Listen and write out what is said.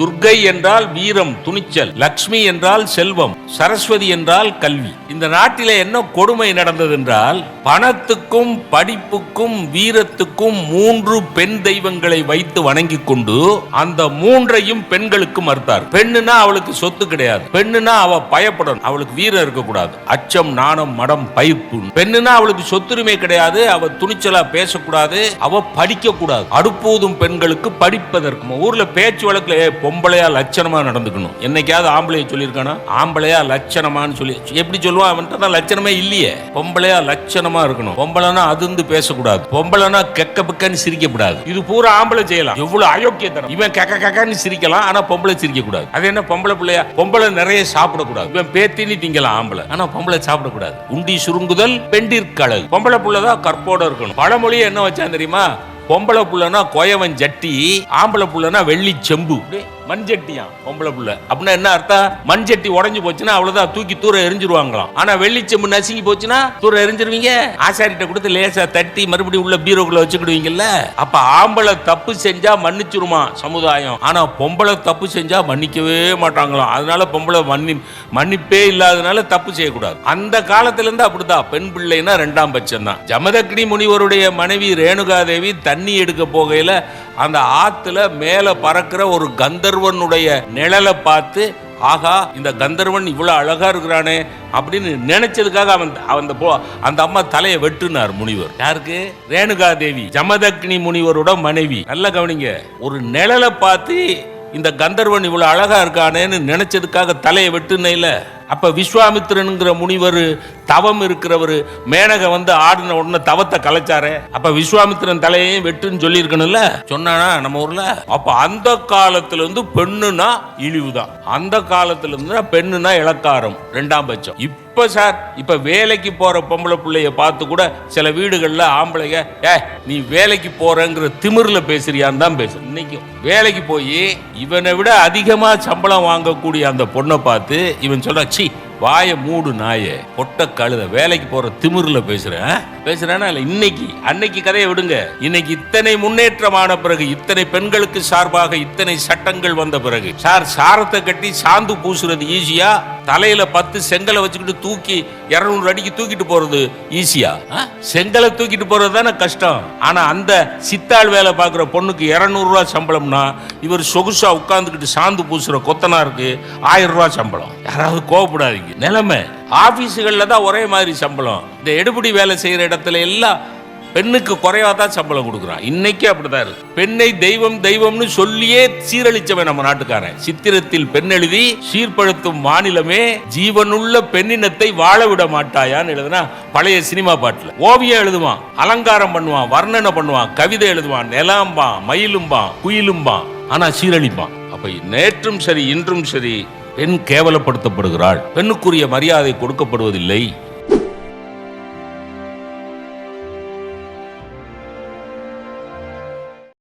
துர்க்கை என்றால் வீரம் துணிச்சல். லக்ஷ்மி என்றால் செல்வம் சரஸ்வதி என்றால் கல்வி. இந்த நாட்டில என்ன கொடுமை நடந்தது என்றால் பணத்துக்கும் படிப்புக்கும் வீரத்துக்கும் மூன்று பெண் தெய்வங்களை வைத்து வணங்கி கொண்டு அந்த மூன்றையும் பெண்களுக்கு மறுத்தார். பெண்ணுனா அவளுக்கு சொத்து கிடையாது. பெண்ணுனா அவ பயப்படணும். அவளுக்கு வீரம் இருக்கக்கூடாது. அச்சம் நாணம் மடம் பயிப்பு பெண்ணுனா அவளுக்கு சொத்துரிமை கிடையாது. அவ துணிச்சலா பேசக்கூடாது. அவ படிக்க கூடாது அடுப்பூதும் பெண்களுக்கு படிப்பதற்கு. ஊர்ல பேச்சு வழக்குல பொம்பளையா லட்சணமா நடந்துக்கணும். என்னைக்காவது ஆம்பளைய சொல்லியிருக்கானா? ஆம்பளையா லட்சணமான்னு சொல்லி எப்படி சொல்லுவான் அவன்கிட்ட தான் லட்சணமே இல்லையே. பொம்பளையா லட்சணமா இருக்கணும். பொம்பளைனா அதிர்ந்து பேசக்கூடாது. பொம்பளைனா கெக்க பக்கன்னு சிரிக்கக்கூடாது இது பூரா ஆம்பளை செய்யலாம். எவ்வளவு அயோக்கியத்தனம். இவன் கெக்க கக்கன்னு சிரிக்கலாம் ஆனா பொம்பளை சிரிக்க கூடாது அது என்ன? பொம்பளை பிள்ளையா? பொம்பளை நிறைய சாப்பிடக்கூடாது. இவன் பேத்தினி திங்கலாம் ஆம்பளை. ஆனா பொம்பளை சாப்பிடக்கூடாது. உண்டி சுருங்குதல் பெண்டிற்கழகு பொம்பளை புள்ளதான் கற்போட இருக்கணும். பழமொழியை என்ன வச்சான் தெரியுமா? பொம்பளை புள்ளனா கொயவன் ஜட்டி ஆம்பளை புள்ளனா வெள்ளி செம்பு. டேய், மண் பொம்பளை புள்ள. அப்படின்னா என்ன அர்த்தம்? மண் உடஞ்சு போச்சுன்னா அவ்வளவுதான் தூக்கி தூர எரிஞ்சிருவாங்களாம். ஆனா வெள்ளிச்சம்பு நசுங்கி போச்சுன்னா தூர எரிஞ்சிருவீங்க? ஆசாரிட்ட கொடுத்து லேசா தட்டி மறுபடியும் உள்ள பீரோக்குள்ள வச்சுக்கிடுவீங்கல்ல? அப்ப ஆம்பளை தப்பு செஞ்சா மன்னிச்சிருமா சமுதாயம்? ஆனா பொம்பளை தப்பு செஞ்சா மன்னிக்கவே மாட்டாங்களாம். அதனால பொம்பளை மன்னி மன்னிப்பே இல்லாதனால தப்பு செய்யக்கூடாது. அந்த காலத்துல இருந்து அப்படிதான். பெண் பிள்ளைனா ரெண்டாம் பட்சம் தான் ஜமதக்னி முனிவருடைய மனைவி ரேணுகாதேவி தண்ணி எடுக்க போகையில அந்த ஆத்துல மேல பறக்கிற ஒரு கந்தர்வனுடைய நிழலை பார்த்து ஆகா இந்த கந்தர்வன் இவ்வளவு அழகா இருக்கிறானே அப்படின்னு நினைச்சதுக்காக அவன் அந்த போ- அந்த அம்மா தலையை வெட்டுனார் முனிவர். யாருக்கு? ரேணுகா தேவி ஜமதக்னி முனிவரோட மனைவி. நல்லா கவனிங்க. ஒரு நிழலை பார்த்து இந்த கந்தர்வன் இவ்வளவு அழகா இருக்கானேன்னு நினைச்சதுக்காக தலையை வெட்டுனையில அப்ப விஸ்வாமித்திரனுங்கிற முனிவர் தவம் இருக்கிறவர் மேனக வந்து ஆடின உடனே தவத்தை கலைச்சாரே. அப்ப விஸ்வாமித்திரன் தலையையும் வெட்டுன்னு சொல்லியிருக்கணும்ல? சொன்னானா நம்ம ஊர்ல? அப்ப அந்த காலத்துல இருந்து பெண்ணுனா இழிவுதான். அந்த காலத்துல இருந்து பெண்ணுனா இலக்காரம். ரெண்டாம் பட்சம். இப்ப சார் இப்போ வேலைக்கு போற பொம்பளை பிள்ளைய பார்த்து கூட சில வீடுகள்ல ஆம்பளைங்க ஏ நீ வேலைக்கு போகிறங்கிற திமிரில் பேசுறியான்னு தான் பேசு இன்னைக்கும் வேலைக்கு போய் இவனை விட அதிகமா சம்பளம் வாங்கக்கூடிய அந்த பொண்ணை பார்த்து இவன் சொல்கிறான் சி வாய மூடு நாயே. பொட்ட கழுத. வேலைக்கு போற திமிர்ல பேசுறேன் பேசுறேன்னா இல்ல இன்னைக்கு? அன்னைக்கு கதையை விடுங்க. இன்னைக்கு இத்தனை முன்னேற்றமான பிறகு இத்தனை பெண்களுக்கு சார்பாக இத்தனை சட்டங்கள் வந்த பிறகு சார் சாரத்தை கட்டி சாந்து பூசுறது ஈஸியா? தலையில பத்து செங்கலை வச்சுக்கிட்டு தூக்கி இருநூறு அடிக்கு தூக்கிட்டு போறது ஈஸியா? செங்கலை தூக்கிட்டு போறது தானே கஷ்டம். ஆனா அந்த சித்தாள் வேலை பார்க்குற பொண்ணுக்கு இரநூறுவா சம்பளம்னா இவர் சொகுசா உட்காந்துக்கிட்டு சாந்து பூசுற கொத்தனாருக்கு ஆயிரம் ரூபா சம்பளம். யாராவது கோவப்படாதீங்க. நிலைமை. ஆஃபீஸுகளில் தான் ஒரே மாதிரி சம்பளம். இந்த எடுபடி வேலை செய்யற இடத்துல எல்லாம் பெண்ணுக்கு குறைவா தான் சம்பளம் கொடுக்குறான். இன்னைக்கு அப்படிதான் இருக்கு. பெண்ணை தெய்வம் தெய்வம்னு சொல்லியே சீரழிச்சவன் நம்ம நாட்டுக்காரன். சித்திரத்தில் பெண் எழுதி சீர்படுத்தும் மாநிலமே ஜீவனுள்ள பெண்ணினத்தை வாழ விட மாட்டாயான்னு எழுதுனா பழைய சினிமா பாட்டுல. ஓவியம் எழுதுவான் அலங்காரம் பண்ணுவான் வர்ணனை பண்ணுவான் கவிதை எழுதுவான் நிலாம்பான் மயிலும்பான் குயிலும்பான். ஆனா சீரழிப்பான். அப்ப நேற்றும் சரி இன்றும் சரி பெண் கேவலப்படுத்தப்படுகிறாள். பெண்ணுக்குரிய மரியாதை கொடுக்கப்படுவதில்லை.